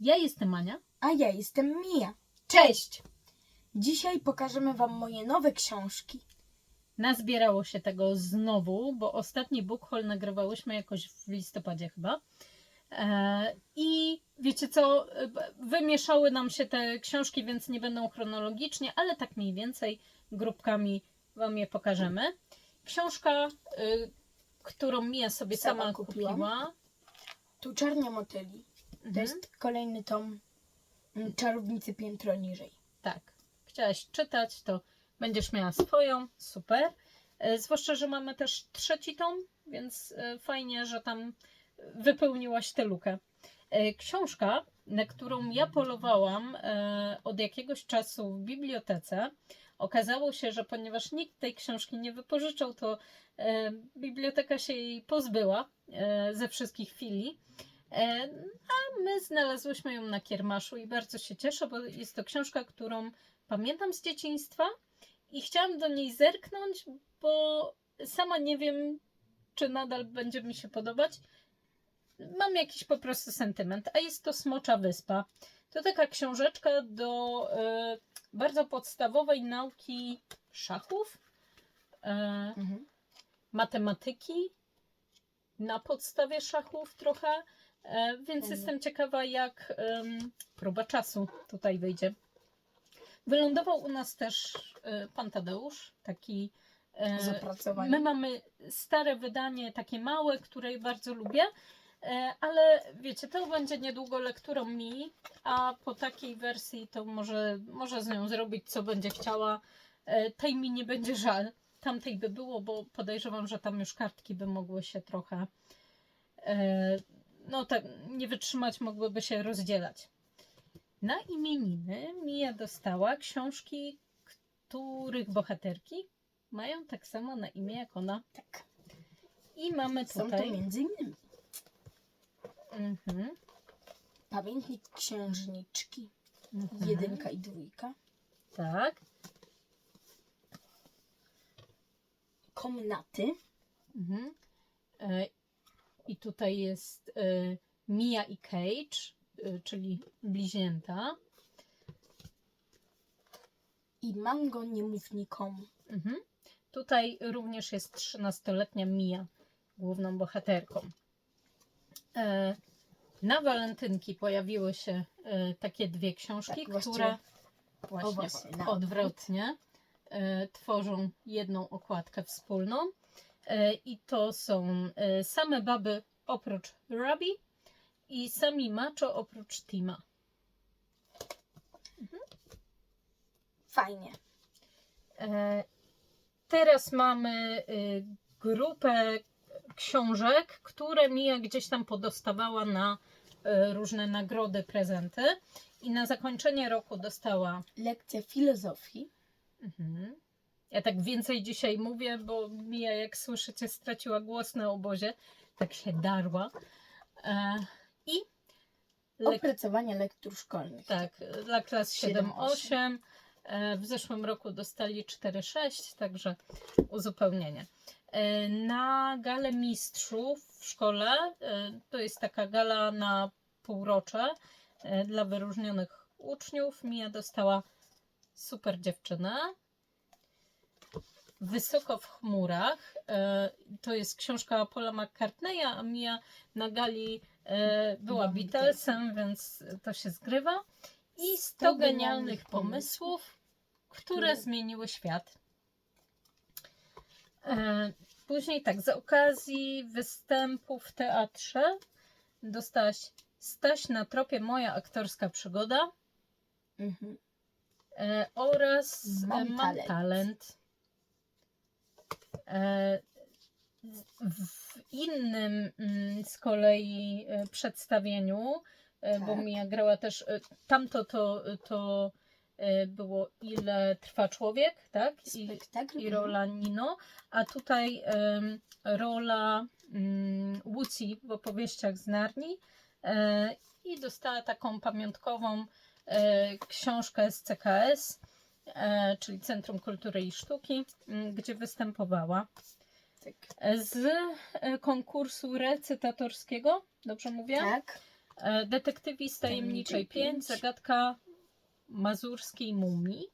Ja jestem Ania. A ja jestem Mija. Cześć! Dzisiaj pokażemy Wam moje nowe książki. Nazbierało się tego znowu, bo ostatni book haul nagrywałyśmy jakoś w listopadzie chyba. E, I wiecie co, e, wymieszały nam się te książki, więc nie będą chronologicznie, ale tak mniej więcej grupkami Wam je pokażemy. Książka, y, którą Mia sobie Sama sama, kupiła. Tu Czarnia Motyli. To Mhm. jest kolejny tom mm, Czarownicy Piętro Niżej. Tak. Chciałaś czytać, to będziesz miała swoją. Super. E, Zwłaszcza, że mamy też trzeci tom, więc e, fajnie, że tam wypełniłaś tę lukę. E, Książka, na którą ja polowałam e, od jakiegoś czasu w bibliotece, okazało się, że ponieważ nikt tej książki nie wypożyczał, to e, biblioteka się jej pozbyła e, ze wszystkich filii. E, A my znalazłyśmy ją na kiermaszu i bardzo się cieszę, bo jest to książka, którą pamiętam z dzieciństwa i chciałam do niej zerknąć, bo sama nie wiem, czy nadal będzie mi się podobać. Mam jakiś po prostu sentyment, a jest to Smocza Wyspa. To taka książeczka do e, bardzo podstawowej nauki szachów, e, Mhm. matematyki na podstawie szachów trochę, więc Mhm. jestem ciekawa, jak próba czasu tutaj wyjdzie. Wylądował u nas też e, pan Tadeusz, taki. e, Z opracowaniem. My mamy stare wydanie, takie małe, które bardzo lubię, e, ale wiecie, to będzie niedługo lekturą mi, a po takiej wersji to może, może z nią zrobić, co będzie chciała. E, Tej mi nie będzie żal. Tamtej by było, bo podejrzewam, że tam już kartki by mogły się trochę e, no tak, nie wytrzymać, mogłyby się rozdzielać. Na imieniny Mija dostała książki, których bohaterki mają tak samo na imię jak ona. Tak. I mamy Są to tutaj. między innymi Mhm, Pamiętnik Księżniczki, mhm. jedynka i dwójka, Tak. Komnaty, Mhm. E, I tutaj jest Mia i Cage, e, czyli bliźnięta. i Mango Nie mów nikomu. Mhm. Tutaj również jest 13-letnia Mia, główną bohaterką. E, na walentynki pojawiły się e, takie dwie książki, Tak, które właśnie, właśnie, odwrotnie e, tworzą jedną okładkę wspólną. I to są same baby oprócz Rabi i sami macho oprócz Tima. Fajnie. E, Teraz mamy y, grupę książek, które Mija gdzieś tam podostawała na y, różne nagrody, prezenty. I na zakończenie roku dostała. Lekcja filozofii, Mhm. Ja tak więcej dzisiaj mówię, bo Mija, jak słyszycie, straciła głos na obozie. Tak się darła. E, I lek- opracowanie lektur szkolnych. Tak, dla klas 7-8. 7-8. E, W zeszłym roku dostali 4-6, także uzupełnienie. E, Na galę mistrzów w szkole, e, to jest taka gala na półrocze e, dla wyróżnionych uczniów. Mia dostała super dziewczynę. Wysoko w chmurach. e, To jest książka Paula McCartneya, a Mia na gali e, była Beatlesem, więc to się zgrywa. I 100 genialnych pomysłów, które zmieniły świat. E, Później tak, z okazji występu w teatrze dostałaś Staś na tropie Moja aktorska przygoda Mhm. oraz Mam Mam, talent. talent. E, w innym mm, z kolei e, przedstawieniu, e, bo Tak. Mia grała też, tamto to, to było Ile trwa człowiek, tak? I, Spektakl. i rola Nino, a tutaj rola mm, Łucji w opowieściach z Narni e, i dostała taką pamiątkową e, książkę z CKS, czyli Centrum Kultury i Sztuki, m, gdzie występowała. Tak. Z e, konkursu recytatorskiego, dobrze mówię? tak. E, Detektywi z tajemniczej Tajemniczej 5, pięć. zagadka mazurskiej mumii.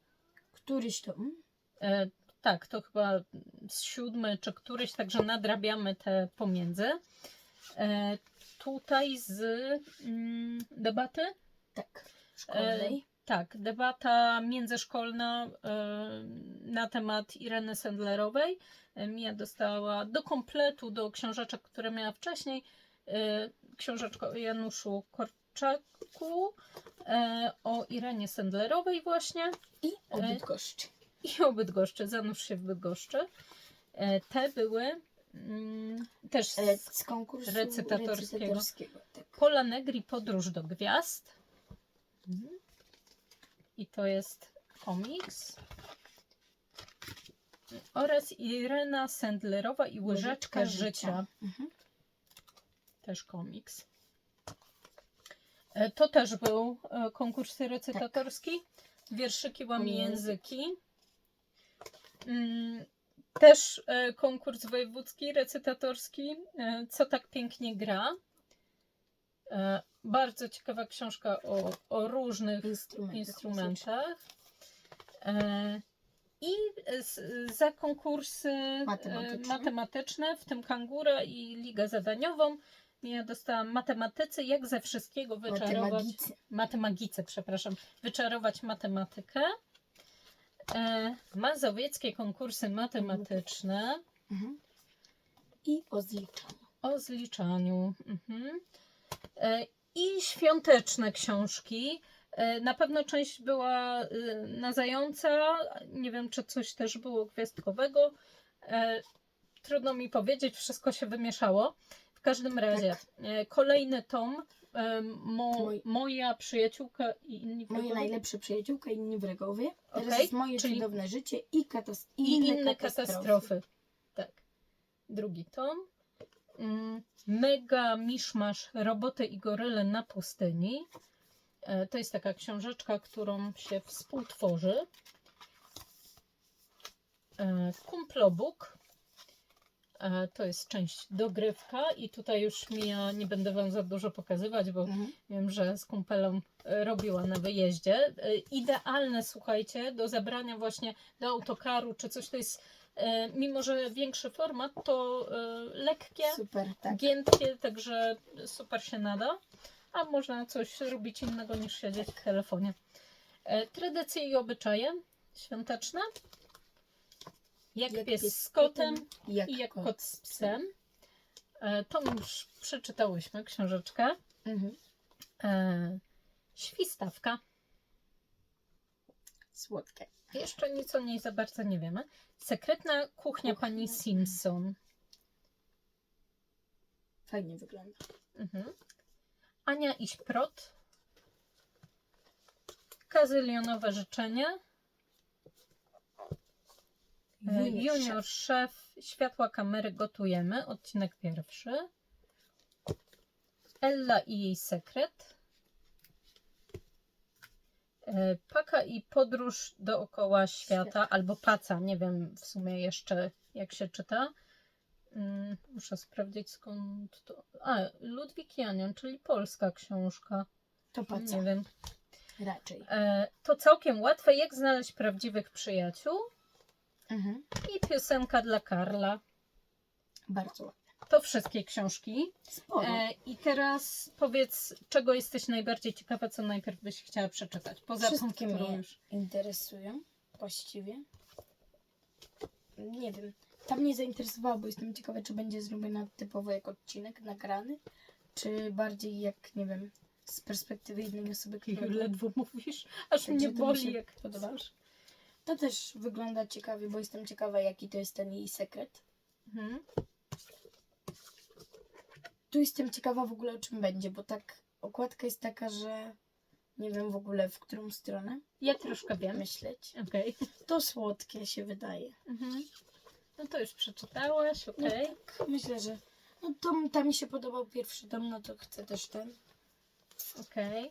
Któryś tom? E, tak, to chyba z siódmy czy któryś, także nadrabiamy te pomiędzy. E, tutaj z mm, debaty. Tak. Szkolnej. Tak, debata międzyszkolna e, na temat Ireny Sendlerowej. E, Mia dostała do kompletu do książeczek, które miała wcześniej, e, książeczkę o Januszu Korczaku, o Irenie Sendlerowej właśnie I o Bydgoszczy. i o Bydgoszczy, Zanurz się w Bydgoszczy. Te były mm, też z Z konkursu recytatorskiego. recytatorskiego. Tak. Pola Negri Podróż do Gwiazd. Mhm. I to jest komiks. Oraz Irena Sendlerowa i Łyżeczka życia. Mhm. Też komiks. E, To też był e, konkurs recytatorski. Wierszyki, łamie Łamie języki. Mm, Też e, konkurs wojewódzki, recytatorski. Co tak pięknie gra. E, Bardzo ciekawa książka o, o różnych Instrumenty. instrumentach. E, I za konkursy Matematyczne. matematyczne. matematyczne, w tym Kangura i Ligę Zadaniową, ja dostałam matematycy, jak ze wszystkiego wyczarować. Matemagicy. Matemagice, przepraszam. Wyczarować matematykę. E, mazowieckie konkursy matematyczne Mhm. I o zliczaniu. o zliczaniu. Mhm. E, I świąteczne książki. E, Na pewno część była e, na zająca. Nie wiem, czy coś też było gwiazdkowego. Trudno mi powiedzieć, wszystko się wymieszało. W każdym razie, e, kolejny tom. Mo, Mój- moja przyjaciółka i inni Moje wrogowie. najlepsze przyjaciółka, inni wrogowie. Teraz Okej, jest moje czyli- cudowne życie i, katas- i i inne, katastrofy. Tak. Drugi tom. Mm, Mega miszmasz roboty i goryle na pustyni. E, To jest taka książeczka, którą się współtworzy. E, Kumplobuk. E, To jest część dogrywka i tutaj już Mija nie będę Wam za dużo pokazywać, bo Mhm. Wiem, że z kumpelą robiła na wyjeździe. Idealne, słuchajcie, do zabrania właśnie do autokaru czy coś. To jest, mimo że większy format, to e, lekkie, Super, tak. giętkie, także super się nada. A można coś robić innego niż siedzieć w telefonie. E, Tradycje i obyczaje świąteczne. Jak, pies, z kotem jak, i jak kot z psem. E, To już przeczytałyśmy książeczkę. Mhm. E, świstawka. Słodkie. Jeszcze nic o niej za bardzo nie wiemy. Sekretna kuchnia Kuchnia. pani Simpson. Fajnie wygląda. Mhm. Ania i Śprot. Kazylionowe życzenia. E, Junior Junior szef Światła kamery gotujemy. Odcinek pierwszy. Ella i jej sekret. E, Paka i podróż dookoła świata, Świata. albo paca, nie wiem w sumie jeszcze jak się czyta. Mm, Muszę sprawdzić skąd to. A, Ludwik Janion, czyli polska książka. To po co? Nie wiem. Raczej. E, To całkiem łatwe, jak znaleźć prawdziwych przyjaciół. Mhm. I piosenka dla Karla. Bardzo ładnie. To wszystkie książki. Sporo. E, I teraz powiedz, czego jesteś najbardziej ciekawa, co najpierw byś chciała przeczytać. Poza tą, Wszystkie którą mnie już. interesują właściwie. Nie wiem. Tam mnie zainteresowało, bo jestem ciekawa, czy będzie zrobiona typowo jak odcinek nagrany, czy bardziej jak, nie wiem, z perspektywy jednej osoby, która... Ledwo mówisz, aż mnie boli, jak podoba. podobasz. To też wygląda ciekawie, bo jestem ciekawa, jaki to jest ten jej sekret. Mhm. Tu jestem ciekawa w ogóle, o czym będzie, bo tak okładka jest taka, że nie wiem w ogóle, w którą stronę Ja troszkę wiem. myśleć. Okej. To słodkie się wydaje. Mhm. No to już przeczytałaś, No okej. tak, myślę, że no to tam mi się podobał pierwszy dom, no to chcę też ten. Okej.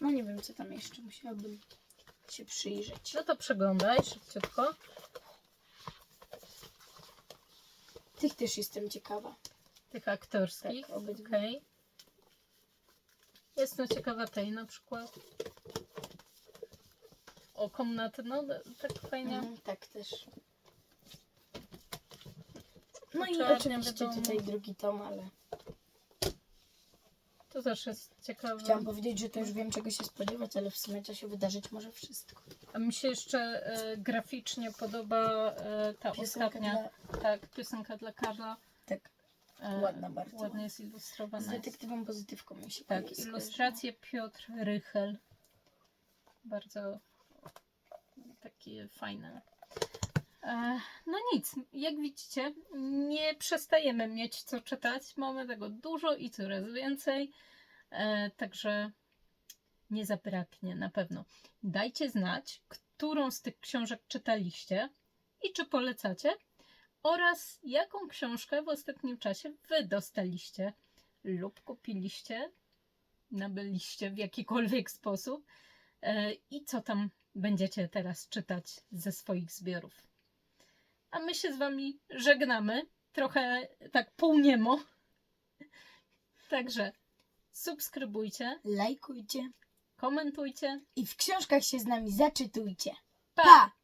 No nie wiem, co tam jeszcze musiałabym się przyjrzeć. No to przeglądaj szybciutko. Tych też jestem ciekawa. Tych aktorskich. Tak. Okej. Jestem ciekawa tej na przykład. O, komnaty, no tak fajnie. Mhm, tak też. No i oczywiście wiadomo. tutaj drugi tom, ale To też jest ciekawe. chciałam powiedzieć, że to już wiem czego się spodziewać, ale w sumie to się wydarzyć może wszystko. A mi się jeszcze e, graficznie podoba e, ta Piosenka ostatnia. dla... Tak, piosenka dla Karla. Tak, ładna bardzo. Ładnie jest Z ilustrowana. jest. detektywem pozytywką mi się Tak, ilustracje Piotr Rychel. Bardzo takie fajne. E, No nic, jak widzicie, nie przestajemy mieć co czytać. Mamy tego dużo i coraz więcej. E, Także nie zabraknie na pewno. Dajcie znać, którą z tych książek czytaliście i czy polecacie, oraz jaką książkę w ostatnim czasie wy dostaliście lub kupiliście nabyliście w jakikolwiek sposób e, i co tam będziecie teraz czytać ze swoich zbiorów. A my się z Wami żegnamy, trochę tak półniemo. Także subskrybujcie, Lajkujcie komentujcie. i w książkach się z nami zaczytujcie. Pa! Pa!